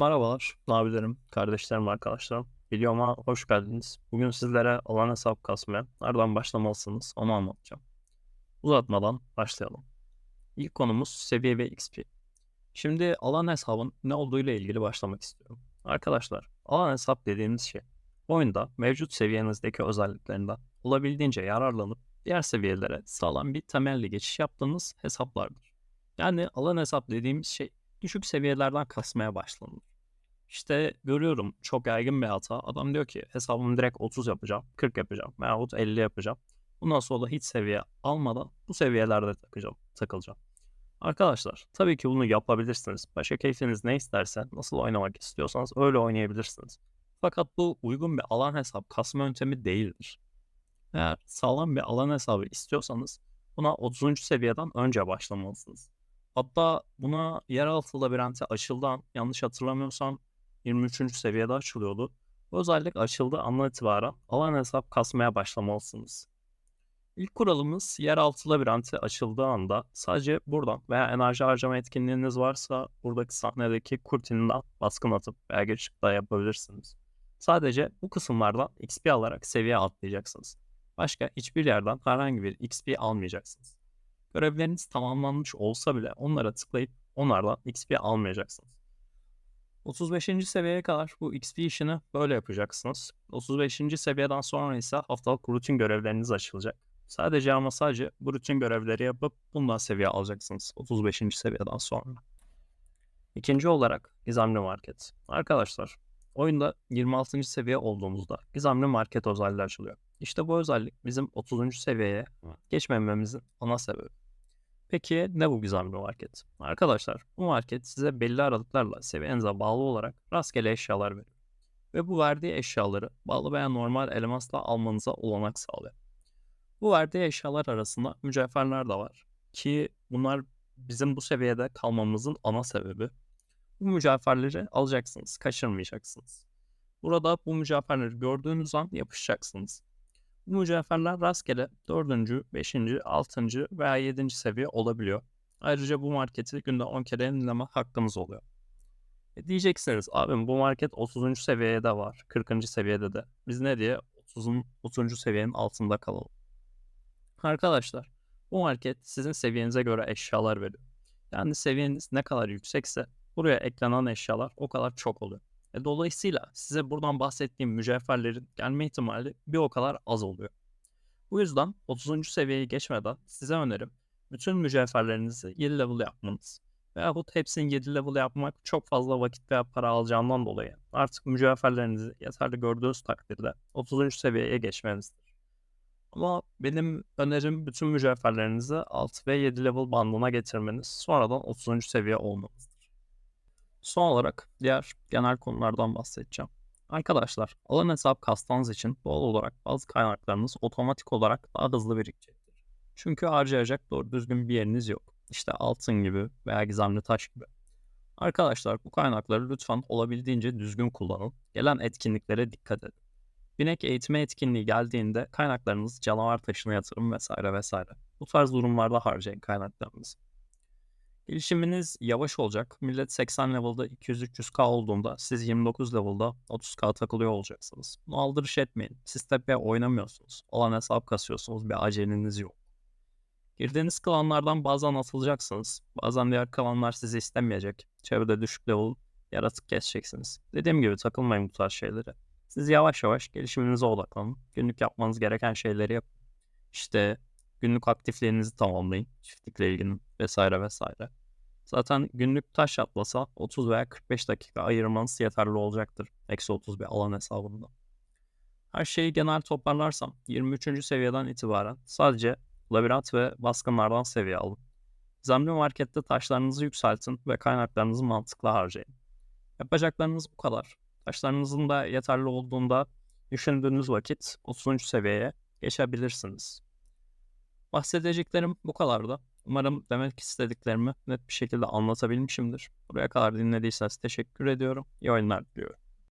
Merhabalar, abilerim, kardeşlerim, arkadaşlarım. Videoma hoş geldiniz. Bugün sizlere alan hesap kasmaya nereden başlamalısınız onu anlatacağım. Uzatmadan başlayalım. İlk konumuz seviye ve XP. Şimdi alan hesabın ne olduğu ile ilgili başlamak istiyorum. Arkadaşlar, alan hesap dediğimiz şey oyunda mevcut seviyenizdeki özelliklerinden olabildiğince yararlanıp diğer seviyelere sağlam bir temelli geçiş yaptığınız hesaplardır. Yani alan hesap dediğimiz şey düşük seviyelerden kasmaya başlanır. İşte görüyorum çok yaygın bir hata. Adam diyor ki hesabımı direkt 30 yapacağım, 40 yapacağım veyahut 50 yapacağım. Bundan sonra hiç seviye almadan bu seviyelerde takacağım, takılacağım. Arkadaşlar tabii ki bunu yapabilirsiniz. Başka keyfiniz ne isterse, nasıl oynamak istiyorsanız öyle oynayabilirsiniz. Fakat bu uygun bir alan hesap kasma yöntemi değildir. Eğer sağlam bir alan hesabı istiyorsanız buna 30. seviyeden önce başlamalısınız. Hatta buna yeraltı labirenti açıldan yanlış hatırlamıyorsam 23. seviyede açılıyordu. Bu özellik açıldığı andan itibaren alan hesap kasmaya başlamalısınız. İlk kuralımız yeraltı labirenti açıldığı anda sadece buradan veya enerji harcama etkinliğiniz varsa buradaki sahnedeki kurtininden baskın atıp veya daha yapabilirsiniz. Sadece bu kısımlardan XP alarak seviye atlayacaksınız. Başka hiçbir yerden herhangi bir XP almayacaksınız. Görevleriniz tamamlanmış olsa bile onlara tıklayıp onlardan XP almayacaksınız. 35. seviyeye kadar bu XP işini böyle yapacaksınız. 35. seviyeden sonra ise haftalık rutin görevleriniz açılacak. Sadece ama sadece bu rutin görevleri yapıp bundan seviye alacaksınız 35. seviyeden sonra. İkinci olarak gizemli market. Arkadaşlar oyunda 26. seviye olduğumuzda gizemli market özelliği açılıyor. İşte bu özellik bizim 30. seviyeye geçmememizin ana sebebi. Peki ne bu gizemli market? Arkadaşlar bu market size belli aralıklarla seviyenize bağlı olarak rastgele eşyalar veriyor. Ve bu verdiği eşyaları bağlı veya normal elmasla almanıza olanak sağlıyor. Bu verdiği eşyalar arasında mücevherler de var. Ki bunlar bizim bu seviyede kalmamızın ana sebebi. Bu mücevherleri alacaksınız, kaçırmayacaksınız. Burada bu mücevherleri gördüğünüz an yapışacaksınız. Bu mücevherler rastgele 4. 5. 6. veya 7. seviye olabiliyor. Ayrıca bu marketi günde 10 kere yenileme hakkımız oluyor. E diyeceksiniz abim bu market 30. seviyede de var. 40. seviyede de. Biz ne diye 30'un 30. seviyenin altında kalalım. Arkadaşlar bu market sizin seviyenize göre eşyalar veriyor. Yani seviyeniz ne kadar yüksekse buraya eklenen eşyalar o kadar çok oluyor. E, dolayısıyla size buradan bahsettiğim mücevherlerin gelme ihtimali bir o kadar az oluyor. Bu yüzden 30. seviyeyi geçmeden size önerim bütün mücevherlerinizi 7 level yapmanız. Veyahut hepsini 7 level yapmak çok fazla vakit veya para alacağından dolayı artık mücevherlerinizi yeterli gördüğünüz takdirde 30. seviyeye geçmenizdir. Ama benim önerim bütün mücevherlerinizi 6 ve 7 level bandına getirmeniz sonradan 30. seviye olmanızdır. Son olarak diğer genel konulardan bahsedeceğim. Arkadaşlar alan hesap kastığınız için doğal olarak bazı kaynaklarınız otomatik olarak daha hızlı birikecektir. Çünkü harcayacak doğru düzgün bir yeriniz yok. İşte altın gibi veya gizemli taş gibi. Arkadaşlar bu kaynakları lütfen olabildiğince düzgün kullanın. Gelen etkinliklere dikkat edin. Binek eğitimi etkinliği geldiğinde kaynaklarınızı canavar taşına yatırın vesaire vesaire. Bu tarz durumlarda harcayın kaynaklarınızı. Gelişiminiz yavaş olacak. Millet 80 level'da 200-300k olduğunda siz 29 level'da 30k takılıyor olacaksınız. Bunu aldırış etmeyin. Siz tepeye oynamıyorsunuz. Olan hesap kasıyorsunuz. Bir aceleniz yok. Girdiğiniz klanlardan bazen atılacaksınız. Bazen diğer klanlar sizi istemeyecek. Çevrede düşük level yaratık keseceksiniz. Dediğim gibi takılmayın bu tarz şeylere. Siz yavaş yavaş gelişiminize odaklanın. Günlük yapmanız gereken şeyleri yapın. İşte günlük aktiflerinizi tamamlayın. Çiftlikle ilgili vesaire vesaire. Zaten günlük taş atlasa 30 veya 45 dakika ayırmanız yeterli olacaktır. Eksi 30 bir alan hesabında. Her şeyi genel toparlarsam 23. seviyeden itibaren sadece labirent ve baskınlardan seviye alın. Zemli markette taşlarınızı yükseltin ve kaynaklarınızı mantıklı harcayın. Yapacaklarınız bu kadar. Taşlarınızın da yeterli olduğunda düşündüğünüz vakit 30. seviyeye geçebilirsiniz. Bahsedeceklerim bu kadardı. Umarım demek istediklerimi net bir şekilde anlatabilmişimdir. Buraya kadar dinlediyseniz teşekkür ediyorum. İyi oyunlar diliyorum.